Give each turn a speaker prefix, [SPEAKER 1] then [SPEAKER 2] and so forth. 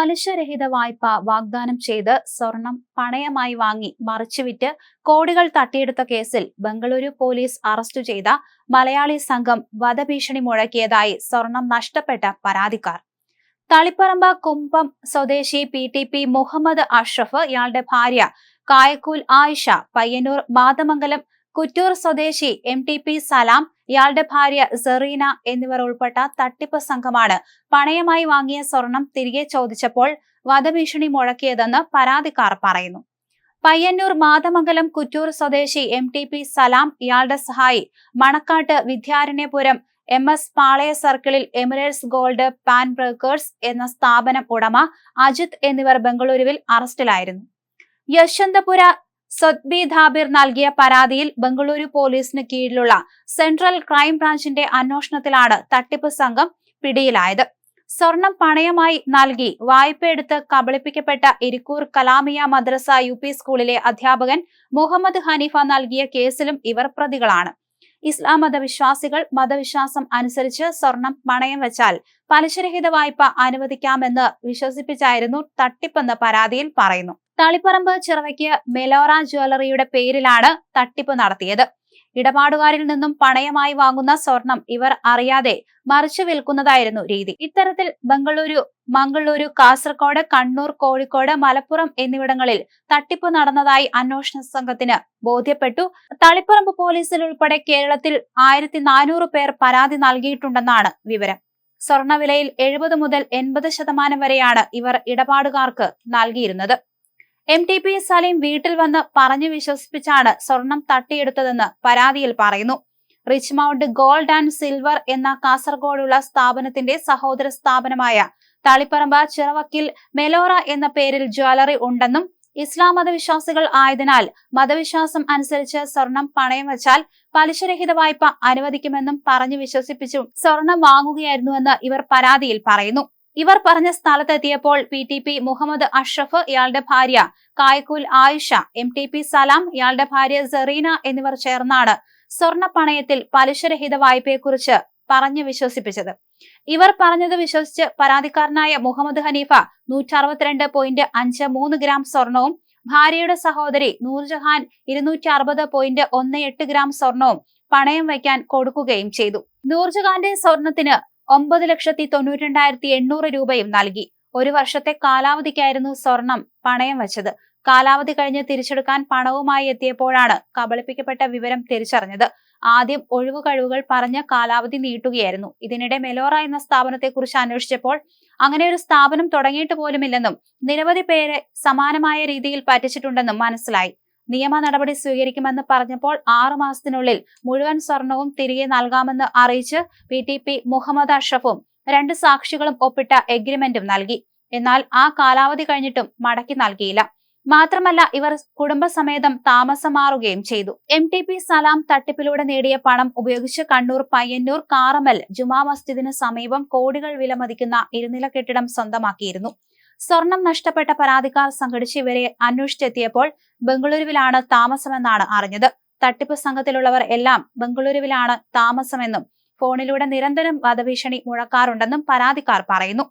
[SPEAKER 1] പലിശരഹിത വായ്പ വാഗ്ദാനം ചെയ്ത് സ്വർണം പണയമായി വാങ്ങി മറിച്ചുവിറ്റ് കോടികൾ തട്ടിയെടുത്ത കേസിൽ ബംഗളൂരു പോലീസ് അറസ്റ്റ് ചെയ്ത മലയാളി സംഘം വധഭീഷണി മുഴക്കിയതായി സ്വർണം നഷ്ടപ്പെട്ട പരാതിക്കാർ. തളിപ്പറമ്പ് കുമ്പം സ്വദേശി P T P Muhammad Ashraf ഇയാളുടെ ഭാര്യ കായക്കൂൽ ആയിഷ പയ്യന്നൂർ മാതമംഗലം കുറ്റൂർ സ്വദേശി എം ടി പി സലാം ഇയാളുടെ ഭാര്യ സെറീന എന്നിവർ ഉൾപ്പെട്ട തട്ടിപ്പ് സംഘമാണ് പണയമായി വാങ്ങിയ സ്വർണം തിരികെ ചോദിച്ചപ്പോൾ വധഭീഷണി മുഴക്കിയതെന്ന് പരാതിക്കാർ പറയുന്നു. പയ്യന്നൂർ മാതമംഗലം കുറ്റൂർ സ്വദേശി എം ടി പി സലാം ഇയാളുടെ സഹായി മണക്കാട്ട് വിദ്യാരണ്യപുരം എം എസ് പാളയ സർക്കിളിൽ എമിറേറ്റ്സ് ഗോൾഡ് പാൻ ബ്രേക്കേഴ്സ് എന്ന സ്ഥാപനം ഉടമ അജിത് എന്നിവർ ബംഗളൂരുവിൽ അറസ്റ്റിലായിരുന്നു. യശ്വന്തപുര സൊത്ബി ധാബിർ നൽകിയ പരാതിയിൽ ബംഗളൂരു പോലീസിന് കീഴിലുള്ള സെൻട്രൽ ക്രൈം ബ്രാഞ്ചിന്റെ അന്വേഷണത്തിലാണ് തട്ടിപ്പ് സംഘം പിടിയിലായത്. സ്വർണം പണയമായി നൽകി വായ്പയെടുത്ത് കബളിപ്പിക്കപ്പെട്ട ഇരിക്കൂർ കലാമിയ മദ്രസ യു സ്കൂളിലെ അധ്യാപകൻ മുഹമ്മദ് ഹനീഫ നൽകിയ കേസിലും ഇവർ പ്രതികളാണ്. ഇസ്ലാം മതവിശ്വാസികൾ മതവിശ്വാസം അനുസരിച്ച് സ്വർണം പണയം വെച്ചാൽ പലിശരഹിത വായ്പ അനുവദിക്കാമെന്ന് വിശ്വസിപ്പിച്ചായിരുന്നു തട്ടിപ്പെന്ന് പരാതിയിൽ പറയുന്നു. തളിപ്പറമ്പ് ചിറവയ്ക്ക് മെലോറ ജ്വല്ലറിയുടെ പേരിലാണ് തട്ടിപ്പ് നടത്തിയത്. ഇടപാടുകാരിൽ നിന്നും പണയമായി വാങ്ങുന്ന സ്വർണം ഇവർ അറിയാതെ മറിച്ചു വിൽക്കുന്നതായിരുന്നു രീതി. ഇത്തരത്തിൽ ബംഗളൂരു മംഗളൂരു കാസർഗോഡ് കണ്ണൂർ കോഴിക്കോട് മലപ്പുറം എന്നിവിടങ്ങളിൽ തട്ടിപ്പ് നടന്നതായി അന്വേഷണ സംഘത്തിന് ബോധ്യപ്പെട്ടു. തളിപ്പറമ്പ് പോലീസിൽ ഉൾപ്പെടെ കേരളത്തിൽ ആയിരത്തി പേർ പരാതി നൽകിയിട്ടുണ്ടെന്നാണ് വിവരം. സ്വർണവിലയിൽ എഴുപത് മുതൽ എൺപത് ശതമാനം വരെയാണ് ഇവർ ഇടപാടുകാർക്ക് നൽകിയിരുന്നത്. എം ടി പി സലീം വീട്ടിൽ വന്ന് പറഞ്ഞു വിശ്വസിപ്പിച്ചാണ് സ്വർണം തട്ടിയെടുത്തതെന്ന് പരാതിയിൽ പറയുന്നു. Rich mount gold and silver എന്ന കാസർഗോഡുള്ള സ്ഥാപനത്തിന്റെ സഹോദര സ്ഥാപനമായ തളിപ്പറമ്പ് ചിറവക്കിൽ മെലോറ എന്ന പേരിൽ ജ്വല്ലറി ഉണ്ടെന്നും ഇസ്ലാം മതവിശ്വാസികൾ ആയതിനാൽ മതവിശ്വാസം അനുസരിച്ച് സ്വർണം പണയം വെച്ചാൽ പലിശരഹിത വായ്പ അനുവദിക്കുമെന്നും പറഞ്ഞു വിശ്വസിപ്പിച്ചും സ്വർണം വാങ്ങുകയായിരുന്നുവെന്ന് ഇവർ പരാതിയിൽ പറയുന്നു. ഇവർ പറഞ്ഞ സ്ഥലത്തെത്തിയപ്പോൾ P T P Muhammad Ashraf ഇയാളുടെ ഭാര്യ Kayakkul Ayisha M T P Salam ഇയാളുടെ ഭാര്യ സെറീന എന്നിവർ ചേർന്നാണ് സ്വർണ പണയത്തിൽ പലിശരഹിത വായ്പയെക്കുറിച്ച് പറഞ്ഞു വിശ്വസിപ്പിച്ചത്. ഇവർ പറഞ്ഞത് വിശ്വസിച്ച് പരാതിക്കാരനായ മുഹമ്മദ് ഹനീഫ നൂറ്റി അറുപത്തിരണ്ട് പോയിന്റ് അഞ്ച് മൂന്ന് ഗ്രാം സ്വർണവും ഭാര്യയുടെ സഹോദരി നൂർജഹാൻ ഇരുന്നൂറ്റി അറുപത് പോയിന്റ് ഒന്ന് എട്ട് ഗ്രാം സ്വർണവും പണയം വയ്ക്കാൻ കൊടുക്കുകയും ചെയ്തു. നൂർജഹാന്റെ സ്വർണത്തിന് ഒമ്പത് ലക്ഷത്തി തൊണ്ണൂറ്റി രണ്ടായിരത്തി എണ്ണൂറ് രൂപയും നൽകി. ഒരു വർഷത്തെ കാലാവധിക്കായിരുന്നു സ്വർണം പണയം വച്ചത്. കാലാവധി കഴിഞ്ഞ് തിരിച്ചെടുക്കാൻ പണവുമായി എത്തിയപ്പോഴാണ് കബളിപ്പിക്കപ്പെട്ട വിവരം തിരിച്ചറിഞ്ഞത്. ആദ്യം ഒഴിവു കഴിവുകൾ പറഞ്ഞ് കാലാവധി നീട്ടുകയായിരുന്നു. ഇതിനിടെ മെലോറ എന്ന സ്ഥാപനത്തെക്കുറിച്ച് അന്വേഷിച്ചപ്പോൾ അങ്ങനെ ഒരു സ്ഥാപനം തുടങ്ങിയിട്ട് പോലുമില്ലെന്നും നിരവധി പേരെ സമാനമായ രീതിയിൽ പറ്റിച്ചിട്ടുണ്ടെന്നും മനസ്സിലായി. നിയമ നടപടി സ്വീകരിക്കുമെന്ന് പറഞ്ഞപ്പോൾ ആറു മാസത്തിനുള്ളിൽ മുഴുവൻ സ്വർണവും തിരികെ നൽകാമെന്ന് അറിയിച്ച് പി ടി പി മുഹമ്മദ് അഷ്റഫും രണ്ട് സാക്ഷികളും ഒപ്പിട്ട എഗ്രിമെന്റും നൽകി. എന്നാൽ ആ കാലാവധി കഴിഞ്ഞിട്ടും മടക്കി നൽകിയില്ല. മാത്രമല്ല ഇവർ കുടുംബസമേതം താമസം മാറുകയും ചെയ്തു. എം ടി പി സലാം തട്ടിപ്പിലൂടെ നേടിയ പണം ഉപയോഗിച്ച് കണ്ണൂർ പയ്യന്നൂർ കാറമൽ ജുമാ മസ്ജിദിന് സമീപം കോടികൾ വിലമതിക്കുന്ന ഇരുനില കെട്ടിടം സ്വന്തമാക്കിയിരുന്നു. സ്വർണം നഷ്ടപ്പെട്ട പരാതിക്കാർ സംഘടിച്ച് ഇവരെ അന്വേഷിച്ചെത്തിയപ്പോൾ ബംഗളൂരുവിലാണ് താമസമെന്നാണ് അറിഞ്ഞത്. തട്ടിപ്പ് സംഘത്തിലുള്ളവർ എല്ലാം ബംഗളൂരുവിലാണ് താമസമെന്നും ഫോണിലൂടെ നിരന്തരം വധഭീഷണി മുഴക്കാറുണ്ടെന്നും പരാതിക്കാർ പറയുന്നു.